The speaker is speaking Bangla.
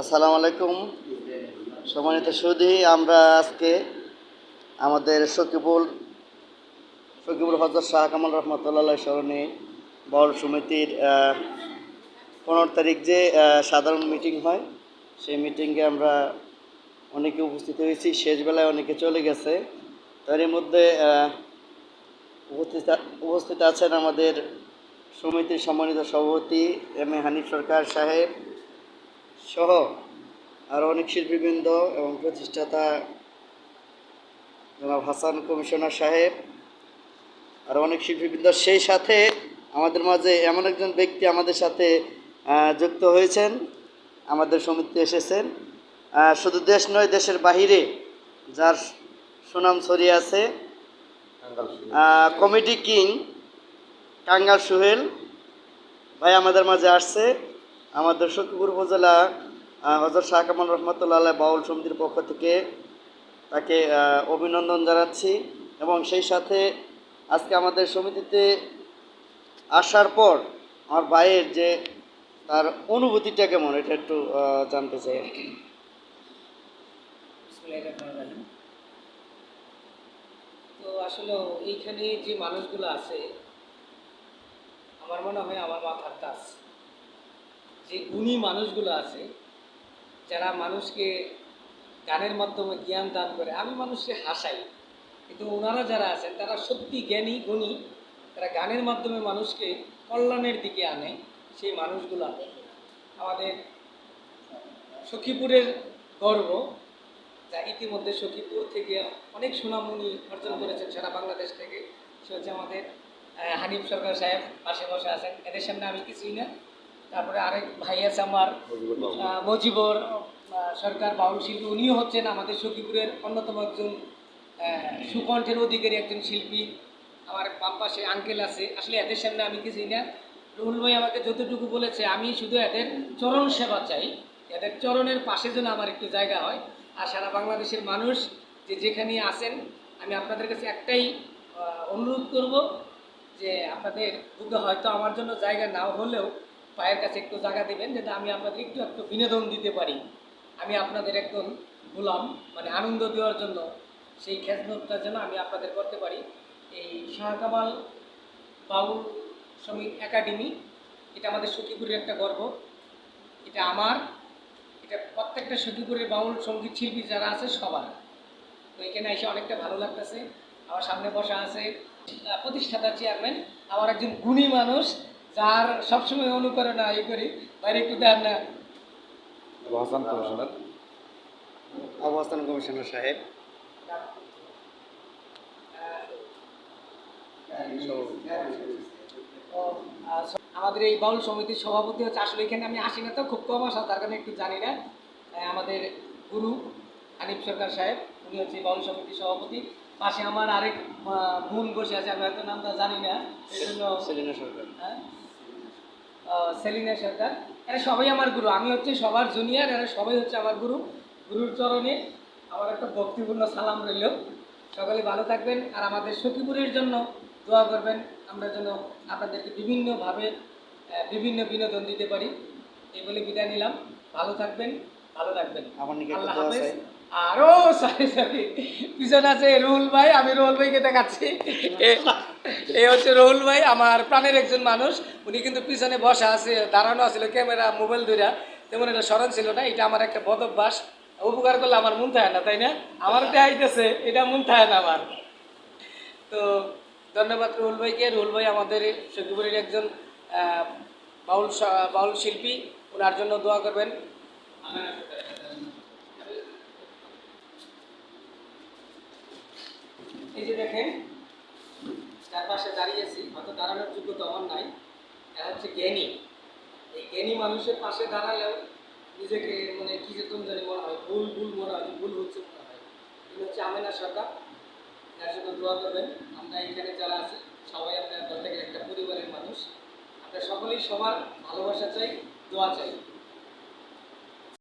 আসসালামু আলাইকুম। সম্মানিত সুধী, আমরা আজকে আমাদের সকিবুল সকিবুল হজরত শাহ কামাল রহমতুল্লাহ স্মরণে বাউল সমিতির পনেরো তারিখ যে সাধারণ মিটিং হয়, সেই মিটিংয়ে আমরা অনেকে উপস্থিত হয়েছি। শেষবেলায় অনেকে চলে গেছে। তারই মধ্যে উপস্থিত উপস্থিত আছেন আমাদের সমিতির সম্মানিত সভাপতি এম এ হানিফ সরকার সাহেব সহ আরও অনেক শিল্পীবৃন্দ এবং প্রতিষ্ঠাতা জনাব হাসান কমিশনার সাহেব আরও অনেক শিল্পীবৃন্দ। সেই সাথে আমাদের মাঝে এমন একজন ব্যক্তি আমাদের সাথে যুক্ত হয়েছেন আমাদের সমিতি এসেছেন। শুধু দেশ নয় দেশের বাহিরে যার সুনাম ছড়িয়ে আছে কমেডি কিং টাঙ্গাল সোহেল ভাই আমাদের মাঝে আসছে। আমাদের সখীপুর উপজেলা হজরত শাহ কামাল রহমতুল্লাহ বাউল সমিতির পক্ষ থেকে তাকে অভিনন্দন জানাচ্ছি এবং সেই সাথে আজকে আমাদের সমিতিতে আসার পর আমার ভাইয়ের যে তার অনুভূতিটা কেমন, এটা একটু জানতে চাই আর কি। তো আসলে এইখানে যে মানুষগুলো আছে, আমার মনে হয় আমার মাথার তাস যে গুণী মানুষগুলো আছে, যারা মানুষকে গানের মাধ্যমে জ্ঞান দান করে, আমি মানুষকে হাসাই। কিন্তু ওনারা যারা আছেন, তারা সত্যি জ্ঞানী, গুণী। তারা গানের মাধ্যমে মানুষকে কল্যাণের দিকে আনে, সেই মানুষগুলো। আমাদের সখীপুরের গর্ব, যা ইতিমধ্যে সখীপুর থেকে অনেক সুনামনি অর্জন করেছেন সারা বাংলাদেশ থেকে। সে হচ্ছে আমাদের হানিফ সরকার সাহেব পাশে বসে আছেন। এদের সামনে আমি কিছুই না। তারপরে আরেক ভাই আছে আমার মজিবর সরকার বাউল শিল্পী। উনিও হচ্ছেন আমাদের সখীপুরের অন্যতম একজন সুকণ্ঠের অধিকারী একজন শিল্পী। আমার বাম পাশে আঙ্কেল আছে। আসলে এদের সামনে আমি কিছুই না। রুহুল ভাই আমাকে যতটুকু বলেছে, আমি শুধু এদের চরণ সেবা চাই। এদের চরণের পাশে যেন আমার একটু জায়গা হয়। আর সারা বাংলাদেশের মানুষ যে যেখানে আছেন, আমি আপনাদের কাছে একটাই অনুরোধ করব যে আপনাদের বুকে হয়তো আমার জন্য জায়গা নাও হলেও পায়ের কাছে একটু জায়গা দেবেন যাতে আমি আপনাদের একটু একটু বিনোদন দিতে পারি। আমি আপনাদের একদম গোলাম মানে আনন্দ দেওয়ার জন্য সেই খেদমতটা যেন আমি আপনাদের করতে পারি। এই শাহকামাল বাউল শ্রমিক একাডেমি, এটা আমাদের সখীপুরের একটা গর্ব। এটা আমার, এটা প্রত্যেকটা সখীপুরের বাউল সংগীত শিল্পী যারা আছে, সবার। তো এখানে এসে অনেকটা ভালো লাগতেছে। আমার সামনে বসা আছে প্রতিষ্ঠাতা চেয়ারম্যান আমার একজন গুণী মানুষ যার সবসময় অনুকরণা ই করি। বাইরে একটু দেন না। হাসান কমিশনার। অবস্থান কমিশনার সাহেব। আমাদের এই বাউল সমিতির সভাপতি হচ্ছে আসলে এখানে আমি আসি না তো খুব কম আসা তার কারণে একটু জানি না। আমাদের গুরু হানিফ সরকার সাহেব উনি হচ্ছে বাউল সমিতির সভাপতি। পাশে আমার আরেক বোন বসে আছে আমি হয়তো নামটা জানি না সেলিনা সরকার। হ্যাঁ? সেলিনা সরকার। এরা সবাই আমার গুরু আমি হচ্ছে সবার জুনিয়র এরা সবাই হচ্ছে আমার গুরু। গুরুর চরণে আমার একটা ভক্তিপূর্ণ সালাম রইল। সকলে ভালো থাকবেন আর আমাদের সখীপুরের জন্য দোয়া করবেন। আমরা যেন আপনাদেরকে বিভিন্নভাবে বিভিন্ন বিনোদন দিতে পারি। এই বলে বিদায় নিলাম। ভালো থাকবেন ভালো থাকবেন আমার নিকট আল্লাহ হাফেজ। চাই। আরও সরি সরি পিছনে আছে, রুহুল ভাই, আমি রুহুল ভাইকে দেখাচ্ছি। এ- হচ্ছে রুহুল ভাই, আমার প্রাণের একজন মানুষ। উনি কিন্তু পিছনে বসা আছে, দাঁড়ানো আছিল ক্যামেরা, মোবাইল ধরে তেমন এটা স্মরণ ছিল না, এটা আমার একটা বদ অভ্যাস। উপকার করলে আমার মন থাকে না, তাই না? আমার দেখাইতেছে এটা মন থাকে না আমার। তো, ধন্যবাদ রুহুল ভাইকে। রুহুল ভাই আমাদের সখীপুরের একজন বাউল বাউল শিল্পী। ওনার জন্য দোয়া করবেন। এই দেখেন যার পাশে দাঁড়িয়েছি হয়তো দাঁড়ানোর যোগ্যতা আমার নাই। এরা হচ্ছে জ্ঞানী। এই জ্ঞানী মানুষের পাশে দাঁড়ালেও নিজেকে মানে কি যে জানি মনে হয়, ভুল ভুল মনে হয়, ভুল হচ্ছে মনে হয়। এটা হচ্ছে আমেনা সরকার। যার জন্য দোয়া করবেন। আমরা এখানে যারা আছি, সবাই আপনার প্রত্যেকের একটা পরিবারের মানুষ। আমরা সকলেই সবার ভালোবাসা চাই, দোয়া চাই।